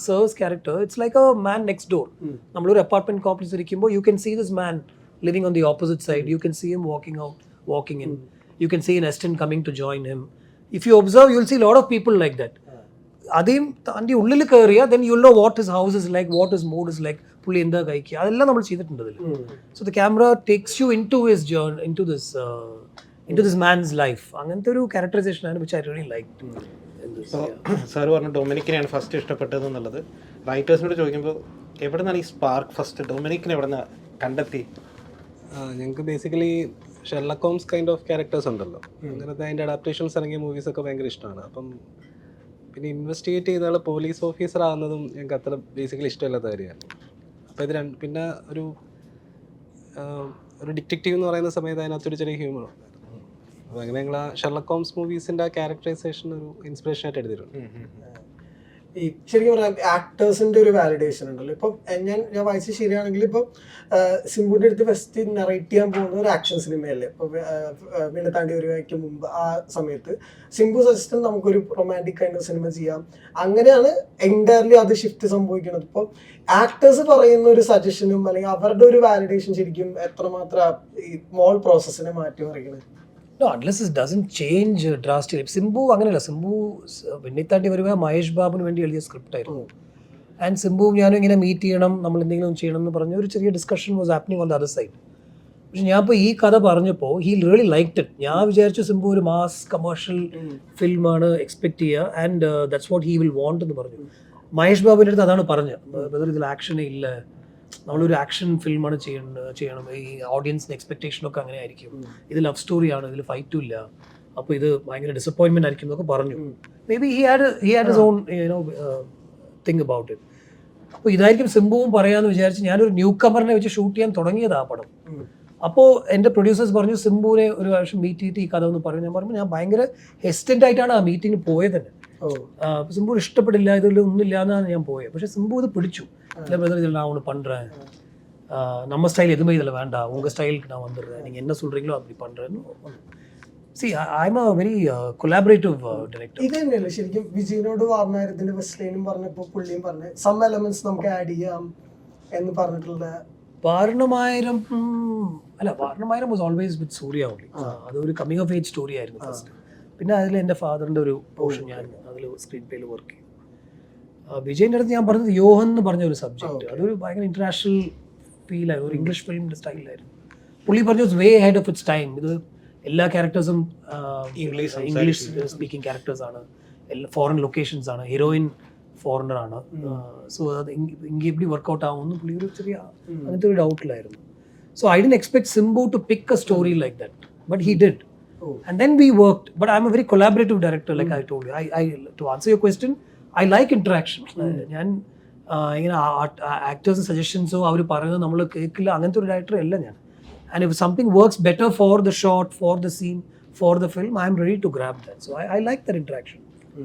serves character, it's like a man next door. നമ്മളൊരു apartment complex ഇരിക്കുമ്പോൾ you can see this man living on the opposite side you can see him walking out walking in you can see an എസ്റ്റൻ coming to join him if you observe you'll see lot of people like that അതേം തന്റെ ഉള്ളിൽ കയറിയ then you know what is house is like what is mood is like പുള്ളി എന്താ കഴിക്കുക. അതെല്ലാം നമ്മൾ ചെയ്തിട്ടുണ്ട് അതിൽ so the camera takes you into his journey into this into this man's life അങ്ങനത്തെ ഒരു ക്യാരക്ടറൈസേഷൻ ആണ് which I really like sir പറഞ്ഞു ഡൊമിനിക്കിനെയാണ് ഫസ്റ്റ് ഇഷ്ടപ്പെട്ടത് എന്നുള്ളത്. റൈറ്റേഴ്സിനോട് ചോദിക്കുമ്പോൾ എവിടെ നിന്നാണ് ഈ സ്പാർക്ക് ഫസ്റ്റ് ഡൊമിനിക്കിനെ എവിടെ നിന്ന് കണ്ടെത്തി ഞങ്ങൾക്ക് basically Sherlock Holmes kind of characters ഉണ്ടല്ലോ. അങ്ങനത്തെ അതിന്റെ അഡാപ്റ്റേഷൻസ് ഇറങ്ങിയ മൂവീസ് ഒക്കെ ഭയങ്കര ഇഷ്ടമാണ്. അപ്പം പിന്നെ ഇൻവെസ്റ്റിഗേറ്റ് ചെയ്ത ആൾ പോലീസ് ഓഫീസർ ആകുന്നതും ഞങ്ങൾക്ക് അത്ര ബേസിക്കലി ഇഷ്ടമില്ലാത്ത കാര്യമാണ് അപ്പോൾ ഇത് രണ്ട് പിന്നെ ഒരു ഒരു ഡിറ്റക്റ്റീവ് എന്ന് പറയുന്ന സമയത്ത് അതിനകത്തൊരു ചെറിയ ഹ്യൂമർ അങ്ങനെ ഞങ്ങൾ ആ ഷെർലക് ആ ക്യാരക്ടറൈസേഷൻ ഒരു ഇൻസ്പിറേഷൻ ആയിട്ട് എടുത്തിട്ടുണ്ട് ഈ ശരിക്കും പറഞ്ഞാൽ ആക്ടേഴ്സിന്റെ ഒരു വാലിഡേഷൻ ഉണ്ടല്ലോ. ഇപ്പം ഞാൻ ഞാൻ വായിച്ച ശരിയാണെങ്കിൽ ഇപ്പം സിംബുവിന്റെ അടുത്ത് ഫസ്റ്റ് നറേറ്റ് ചെയ്യാൻ പോകുന്ന ഒരു ആക്ഷൻ സിനിമയല്ലേ ഇപ്പൊ വീണത്താണ്ടി താണ്ടി വരുവായ്ക്ക് മുമ്പ് ആ സമയത്ത്. സിംബു സജസ്റ്റ് നമുക്കൊരു റൊമാന്റിക് കൈൻഡ് സിനിമ ചെയ്യാം. അങ്ങനെയാണ് എന്റയർലി അത് ഷിഫ്റ്റ് സംഭവിക്കുന്നത്. ഇപ്പോൾ ആക്ടേഴ്സ് പറയുന്ന ഒരു സജഷനും അല്ലെങ്കിൽ അവരുടെ ഒരു വാലിഡേഷൻ ശരിക്കും എത്രമാത്രം ഈ മോൾ പ്രോസസ്സിനെ മാറ്റി മറിക്കണത്? No at least it doesn't change drastic Simbu അങ്ങനെയല്ല. സിംബു വെണ്ണിത്താട്ടി വരുമ്പോൾ മഹേഷ് ബാബുന് വേണ്ടി എഴുതിയ സ്ക്രിപ്റ്റ് ആയിരുന്നു. ആൻഡ് സിംബുവും ഞാനും ഇങ്ങനെ മീറ്റ് ചെയ്യണം നമ്മൾ എന്തെങ്കിലും ചെയ്യണം എന്ന് പറഞ്ഞ ഒരു ചെറിയ discussion was happening on the other side പക്ഷെ ഞാൻ ഇപ്പോൾ ഈ കഥ പറഞ്ഞപ്പോൾ ഹീ റിയലി ലൈക്ക് ഇറ്റ് ഞാൻ വിചാരിച്ചു സിംബു ഒരു മാസ് കമേഴ്ഷ്യൽ ഫിലിമാണ് എക്സ്പെക്ട് ചെയ്യുക and that's what he will want എന്ന് പറഞ്ഞു. മഹേഷ് ബാബുവിന്റെ അടുത്ത് അതാണ് പറഞ്ഞത്. ഇതിൽ ആക്ഷനേ ഇല്ല. നമ്മളൊരു ആക്ഷൻ ഫിലിമാണ് ചെയ്യണം ചെയ്യണം. ഈ ഓഡിയൻസിന് എക്സ്പെക്ടേഷനൊക്കെ അങ്ങനെ ആയിരിക്കും. ഇത് ലവ് സ്റ്റോറിയാണ് ഇതിൽ ഫൈറ്റും ഇല്ല. അപ്പോൾ ഇത് ഭയങ്കര ഡിസപ്പോയിൻമെന്റ് ആയിരിക്കും എന്നൊക്കെ പറഞ്ഞു. Maybe he had he had is on you know think about it അപ്പോൾ ഇതായിരിക്കും സിംബുവും പറയാമെന്ന് വിചാരിച്ച് ഞാനൊരു ന്യൂ കമറിനെ വെച്ച് ഷൂട്ട് ചെയ്യാൻ തുടങ്ങിയത് ആ പടം. അപ്പോൾ എന്റെ പ്രൊഡ്യൂസേഴ്സ് പറഞ്ഞു സിംബുവിനെ ഒരു പ്രാവശ്യം മീറ്റ് ചെയ്തിട്ട് ഈ കഥ ഒന്ന് പറഞ്ഞു ഞാൻ പറഞ്ഞു ഞാൻ ഭയങ്കര ഹെസ്റ്റന്റ് ആയിട്ടാണ് ആ മീറ്റിംഗ് പോയത് തന്നെ. അപ്പോൾ സിംബു ഇഷ്ടപ്പെടില്ല ഇതിൽ ഒന്നുമില്ല എന്നാണ് ഞാൻ പോയത് പക്ഷേ സിംബു ഇത് പിടിച്ചു இல்லை பிரதர் இதில் நான் ஒன்று பண்ணுறேன் நம்ம ஸ்டைல் எதுவுமே இதில் வேண்டாம் உங்கள் ஸ்டைலுக்கு நான் வந்துடுறேன் நீங்கள் என்ன சொல்கிறீங்களோ அப்படி பண்ணுறேன்னு see I'm a very collaborative director ഇത് തന്നെയല്ലേ ശരിക്കും വിജയനോട് വാർന്നാരത്തിന്റെ വെസ്ലൈനും പറഞ്ഞപ്പോ പുള്ളിയും പറഞ്ഞു സം എലമെന്റ്സ് നമുക്ക് ആഡ് ചെയ്യാം എന്ന് പറഞ്ഞിട്ടുള്ള വാരണമായിരം ഉം, അല്ല Vaaranam Aayiram was always with Suriya only അതൊരു കമ്മിങ് ഓഫ് ഏജ് സ്റ്റോറി ആയിരുന്നു ഫസ്റ്റ് പിന്നെ അതിൽ എന്റെ ഫാദറിന്റെ ഒരു പോർഷൻ ഞാൻ അതിൽ സ്ക്രീൻ പ്ലേയിൽ വർക്ക് ചെയ്തു. വിജയന്റെ അടുത്ത് ഞാൻ പറഞ്ഞത് യോഹൻ എന്ന് പറഞ്ഞ ഒരു സബ്ജക്റ്റ് അതൊരു ഭയങ്കര ഇന്റർനാഷണൽ ഫീലായിരുന്നു ഒരു ഇംഗ്ലീഷ് ഫിലിമിന്റെ സ്റ്റൈലായിരുന്നു പുള്ളി പറഞ്ഞു way head of its time ഇത് എല്ലാ ക്യാരക്ടേഴ്സും ഇംഗ്ലീഷ് ഇംഗ്ലീഷ് സ്പീക്കിംഗ് ക്യാരക്ടേഴ്സ് ആണ്. എല്ലാ ഫോറിൻ ലൊക്കേഷൻസ് ആണ്. ഹീറോയിൻ ഫോറിനർ ആണ്. സോ അത് ഇങ്ങനെ എപ്പിടി വർക്കൗട്ട് ആവുമെന്ന് പുള്ളി ഒരു ചെറിയ അങ്ങനത്തെ ഒരു ഡൗട്ടിലായിരുന്നു so I didn't expect Simbu to pick a story like that but he did Oh. And then we worked but I'm a very collaborative director like I told I I to answer your question I like interaction ഞാൻ ആ, ഇങ്ങനെ actors സജഷൻസോ അവർ പറയുന്നത് നമ്മൾ കേൾക്കില്ല അങ്ങനത്തെ ഒരു director അല്ല ഞാൻ. And if something works better for the shot for the scene for the film I'm ready to grab that so I like the interaction